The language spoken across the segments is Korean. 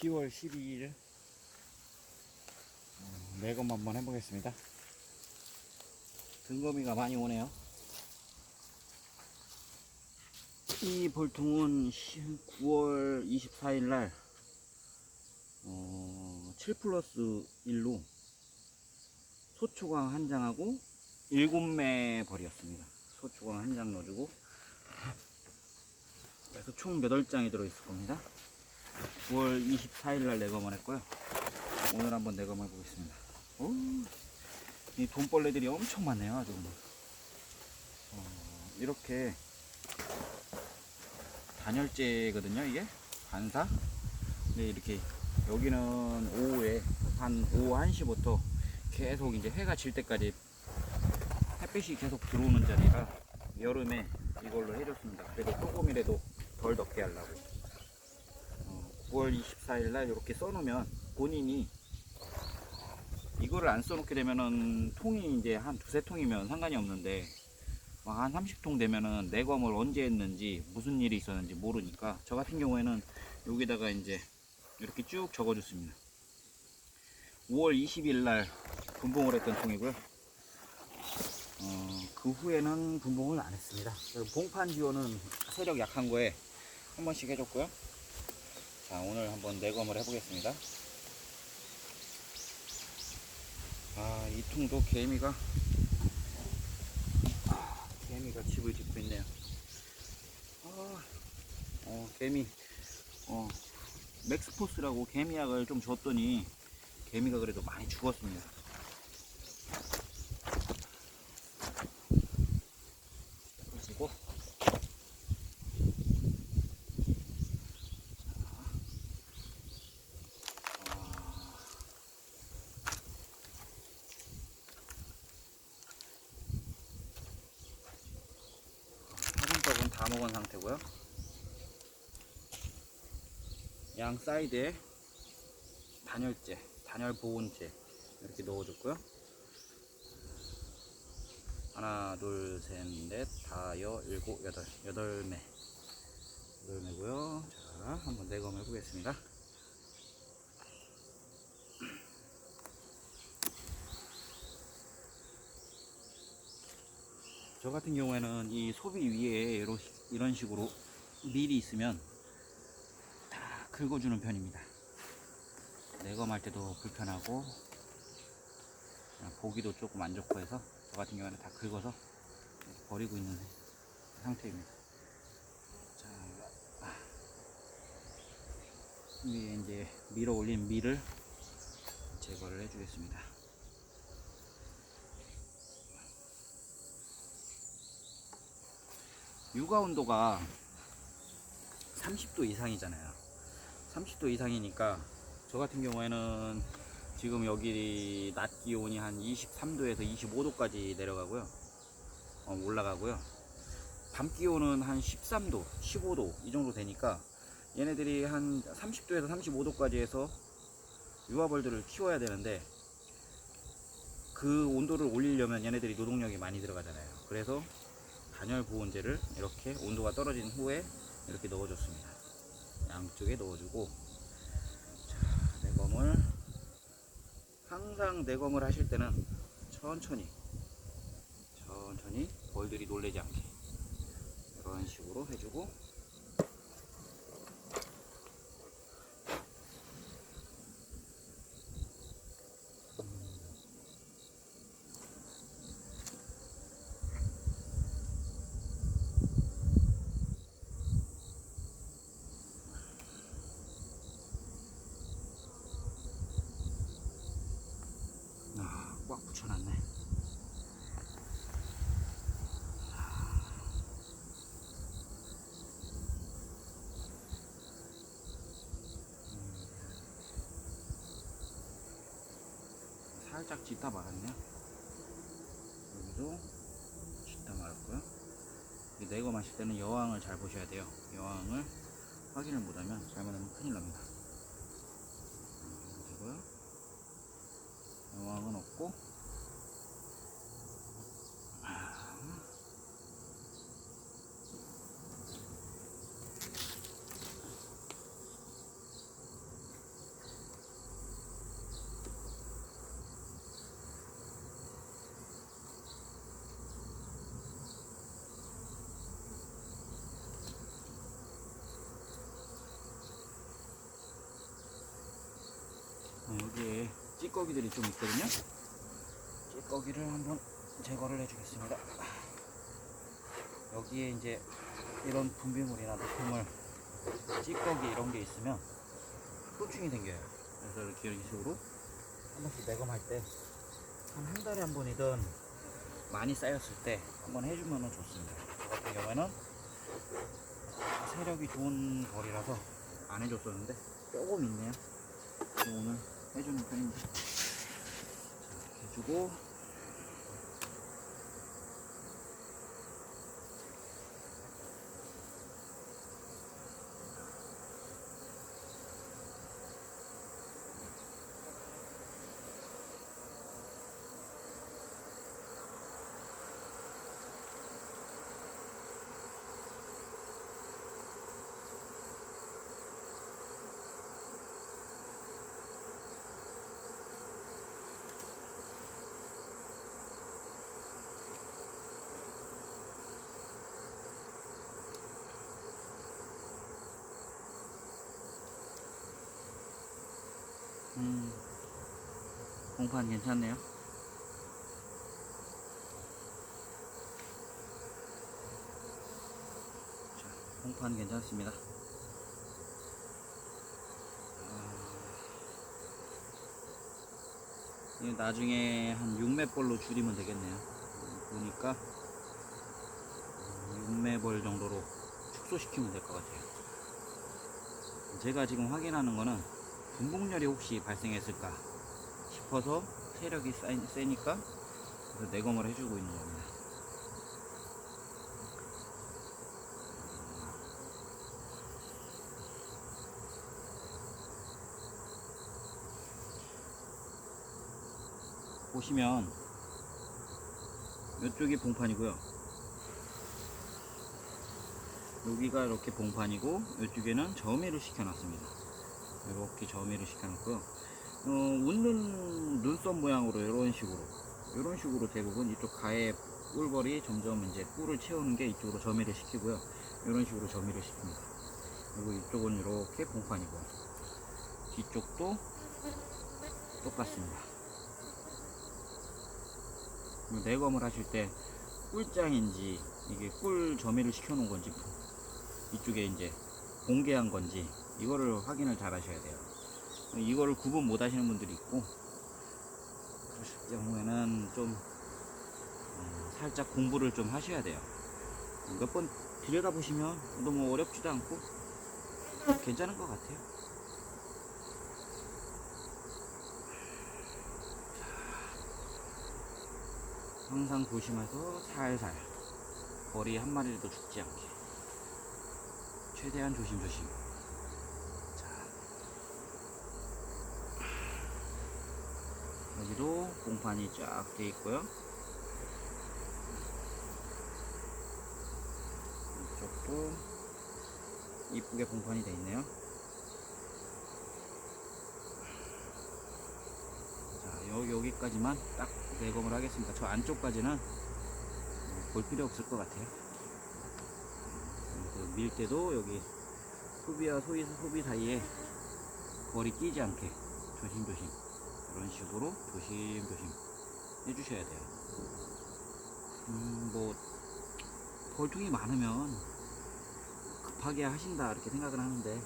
10월 12일 매검 한번 해보겠습니다. 등거미가 많이 오네요. 이 볼통은 9월 24일 날 어, 7 플러스 1로 소초광 한 장하고 7매 벌이었습니다. 소초광 한 장 넣어주고 그래서 총 8장이 들어있을 겁니다. 9월 24일 날 내검을 했고요. 오늘 한번 내검을 보겠습니다. 오, 이 돈벌레들이 엄청 많네요. 아주. 어, 이렇게 단열재거든요. 이게 반사. 근데 이렇게 여기는 오후에 한 오후 1시부터 계속 이제 해가 질 때까지 햇빛이 계속 들어오는 자리라 여름에 이걸로 해줬습니다. 그래도 조금이라도 덜 덥게 하려고. 어, 9월 24일 날 이렇게 써놓으면 본인이 이거를 안 써놓게 되면은 통이 이제 한 두세 통이면 상관이 없는데 막한 30통 되면은 내검을 언제 했는지 무슨 일이 있었는지 모르니까 저 같은 경우에는 여기다가 이제 이렇게 쭉 적어줬습니다. 5월 20일 날 분봉을 했던 통이고요. 어, 그 후에는 분봉을 안 했습니다. 봉판 지원은 세력 약한 거에 한 번씩 해줬고요. 자, 오늘 한번 내검을 해보겠습니다. 아, 이 통도 개미가, 아, 개미가 집을 짓고 있네요. 아, 어, 개미, 어, 맥스포스라고 개미약을 좀 줬더니 개미가 그래도 많이 죽었습니다. 그리고 화장법은 다 먹은 상태고요. 양 사이드에 단열재, 단열 보온재 이렇게 넣어줬고요. 하나, 둘, 셋, 넷, 다 여, 일곱, 여덟, 여덟 매. 여덟 매고요. 자, 한번 내검 해보겠습니다. 저 같은 경우에는 이 소비 위에 이런, 식으로 밀이 있으면 다 긁어주는 편입니다. 내검할 때도 불편하고 보기도 조금 안 좋고 해서 저 같은 경우에는 다 긁어서 버리고 있는 상태입니다. 자, 아. 위에 이제 밀어 올린 밀을 제거를 해주겠습니다. 육아 온도가 30도 이상이잖아요. 30도 이상이니까 저 같은 경우에는 지금 여기 낮 기온이 한 23도에서 25도까지 내려가고요. 어, 올라가고요. 밤 기온은 한 13도, 15도 이 정도 되니까 얘네들이 한 30도에서 35도까지 해서 유아벌들을 키워야 되는데 그 온도를 올리려면 얘네들이 노동력이 많이 들어가잖아요. 그래서 단열 보온제를 이렇게 온도가 떨어진 후에 이렇게 넣어줬습니다. 양쪽에 넣어주고 자, 내검을 항상 내검을 하실 때는 천천히 천천히 벌들이 놀래지 않게 이런 식으로 해주고 아, 꽉 붙여놨네. 음. 살짝 짓다 말았네요. 여기도 짓다 말았고요. 이 내거 마실 때는 여왕을 잘 보셔야 돼요. 여왕을 확인을 못하면 잘못하면 큰일 납니다. 음. 여왕은 없고 여기에 찌꺼기들이 좀 있거든요. 찌꺼기를 한번 제거를 해주겠습니다. 여기에 이제 이런 분비물이나 노폐물, 찌꺼기 이런 게 있으면 소충이 생겨요. 그래서 이렇게 이런 식으로 한 번씩 매검할 때 한 한 달에 한 번이든 많이 쌓였을 때 한번 해주면 좋습니다. 저 같은 경우에는 세력이 좋은 벌이라서 안 해줬었는데 조금 있네요. 오늘 해주는 편입니다. 해주고 음, 공판 괜찮네요. 자, 공판 괜찮습니다. 아, 나중에 한 6매벌로 줄이면 되겠네요. 음, 보니까 6매벌 정도로 축소시키면 될 것 같아요. 제가 지금 확인하는 거는 분봉열이 혹시 발생했을까 싶어서 세력이 세니까 그래서 내검을 해주고 있는 겁니다. 보시면 이쪽이 봉판이고요. 여기가 이렇게 봉판이고 이쪽에는 점의를 시켜놨습니다. 이렇게 점의를 시켜놨고요. 어, 웃는 눈썹 모양으로 이런 식으로 이런 식으로 대부분 이쪽 가에 꿀벌이 점점 이제 꿀을 채우는 게 이쪽으로 점의를 시키고요. 이런 식으로 점의를 시킵니다. 그리고 이쪽은 이렇게 봉판이고 뒤쪽도 똑같습니다. 내검을 하실 때 꿀장인지 이게 꿀 점의를 시켜 놓은 건지 이쪽에 이제 공개한 건지 이거를 확인을 잘 하셔야 돼요. 이거를 구분 못 하시는 분들이 있고, 그러실 경우에는 좀, 어, 살짝 공부를 좀 하셔야 돼요. 몇 번 들여다 보시면 너무 어렵지도 않고, 괜찮은 것 같아요. 항상 조심해서 살살, 벌이 한 마리라도 죽지 않게. 최대한 조심조심. 여기도 공판이 쫙 돼 있고요. 이쪽도 이쁘게 공판이 돼 있네요. 자, 여, 여기까지만 딱 내검을 하겠습니다. 저 안쪽까지는 볼 필요 없을 것 같아요. 그밀 때도 여기 소비와 소비, 소비 사이에 벌이 끼지 않게 조심조심 이런 식으로 조심조심 해주셔야 돼요. 음, 뭐 벌통이 많으면 급하게 하신다 이렇게 생각을 하는데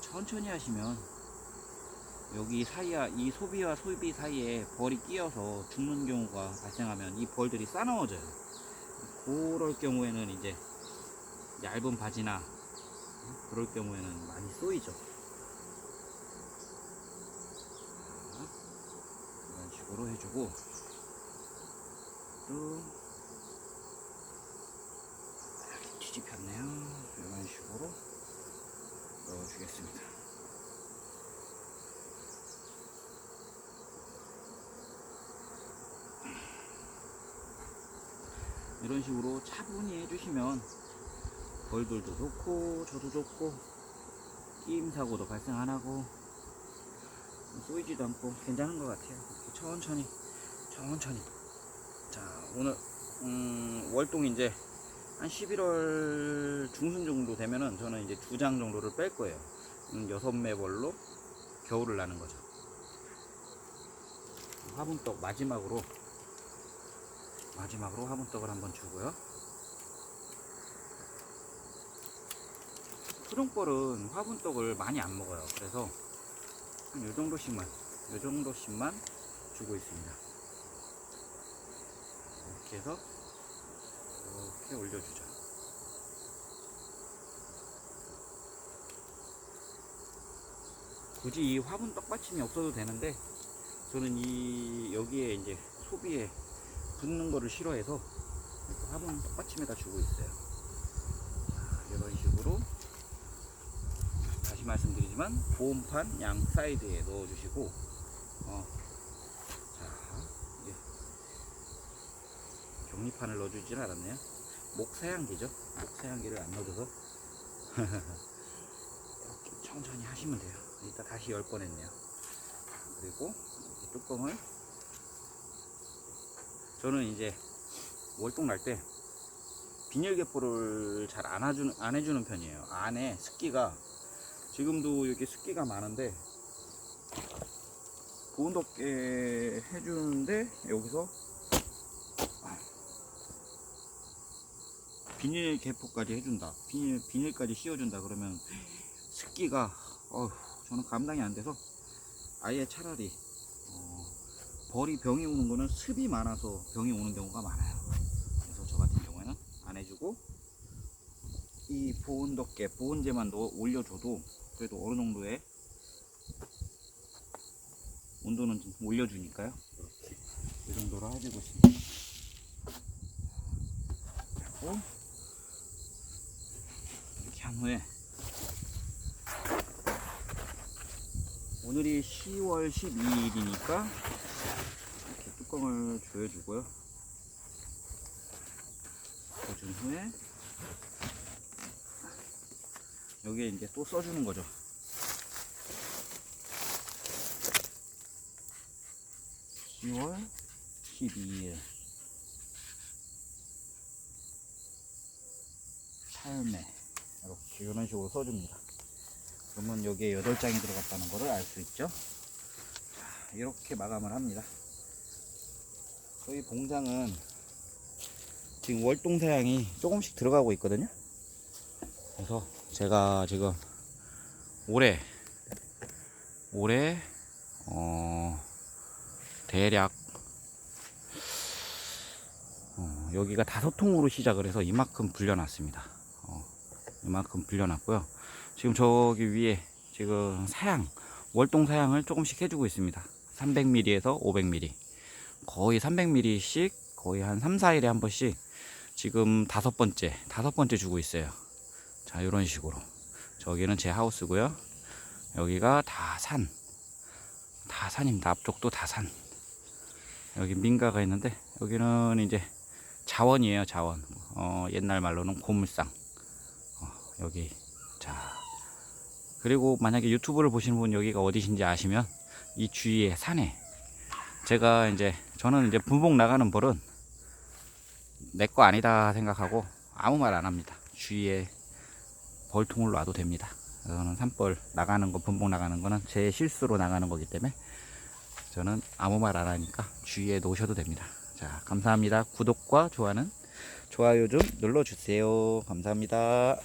천천히 하시면 여기 사이야 이 소비와 소비 사이에 벌이 끼어서 죽는 경우가 발생하면 이 벌들이 싸나워져요. 그럴 경우에는 이제 얇은 바지나 그럴 경우에는 많이 쏘이죠. 자, 식으로 해주고 또 이렇게 뒤집혔네요. 이런 식으로 넣어주겠습니다. 이런 식으로 차분히 해주시면 벌들도 좋고 저도 좋고 끼임 사고도 발생 안 하고 쏘이지도 않고 괜찮은 것 같아요. 천천히 천천히 자 오늘 음, 월동 이제 한 11월 중순 정도 되면은 저는 이제 두 장 정도를 뺄 거예요. 음, 여섯 매벌로 겨울을 나는 거죠. 화분떡 마지막으로 마지막으로 화분떡을 한번 주고요. 푸른벌은 화분떡을 많이 안 먹어요. 그래서 한 요 정도씩만, 요 정도씩만 주고 있습니다. 이렇게 해서 이렇게 올려주죠. 굳이 이 화분 떡받침이 없어도 되는데 저는 이 여기에 이제 소비에 붙는 거를 싫어해서 화분 떡받침에다 주고 있어요. 자, 이런 식으로 다시 말씀드리지만 보온판 양 사이드에 넣어주시고 어, 자 이제 격리판을 넣어주지는 않았네요. 목사양기죠. 목사양기를 안 넣어줘서 천천히 하시면 돼요. 이따 다시 열 번 했네요. 그리고 이 뚜껑을 저는 이제 월동 날 때 비닐개포를 잘 안 해주는 편이에요. 안에 습기가 지금도 이렇게 습기가 많은데 보온 덮개 해주는데 여기서 비닐 개포까지 해준다. 비닐 비닐까지 씌워준다. 그러면 습기가 어휴, 저는 감당이 안 돼서 아예 차라리 어, 벌이 병이 오는 거는 습이 많아서 병이 오는 경우가 많아요. 그래서 저 같은 경우에는 안 해주고 이 보온 덮개 보온재만 넣어 올려줘도 그래도 어느 정도의 온도는 좀 올려주니까요. 이 정도로 해주고 있습니다. 그리고 이렇게 한 후에 오늘이 10월 12일이니까 이렇게 뚜껑을 조여주고요. 조준 후에 여기에 이제 또 써주는 거죠. (10월 12일) 찰매 이렇게 이런 식으로 써줍니다. 그러면 여기에 8장이 들어갔다는 것을 알 수 있죠. 자, 이렇게 마감을 합니다. 저희 봉장은 지금 월동사양이 조금씩 들어가고 있거든요. 그래서 제가 지금 올해 올해 어 대략 어, 여기가 다섯 통으로 시작을 해서 이만큼 불려놨습니다. 어, 이만큼 불려놨고요. 지금 저기 위에 지금 사양 월동 사양을 조금씩 해주고 있습니다. 300ml에서 500ml 거의 300ml씩 거의 한 3, 4일에 한 번씩 지금 다섯 번째 다섯 번째 주고 있어요. 자 이런 식으로 저기는 제 하우스고요. 여기가 다 산. 다 산입니다. 앞쪽도 다 산. 여기 민가가 있는데 여기는 이제 자원이에요. 자원. 어, 옛날 말로는 고물상. 어, 여기 자 그리고 만약에 유튜브를 보시는 분 여기가 어디신지 아시면 이 주위에 산에 제가 이제 저는 이제 분봉 나가는 벌은 내 거 아니다 생각하고 아무 말 안 합니다. 주위에 벌통을 놔도 됩니다. 저는 산벌 나가는 거 분봉 나가는 거는 제 실수로 나가는 거기 때문에 저는 아무 말 안 하니까 주위에 놓으셔도 됩니다. 자 감사합니다. 구독과 좋아는 좋아요 좀 눌러주세요. 감사합니다.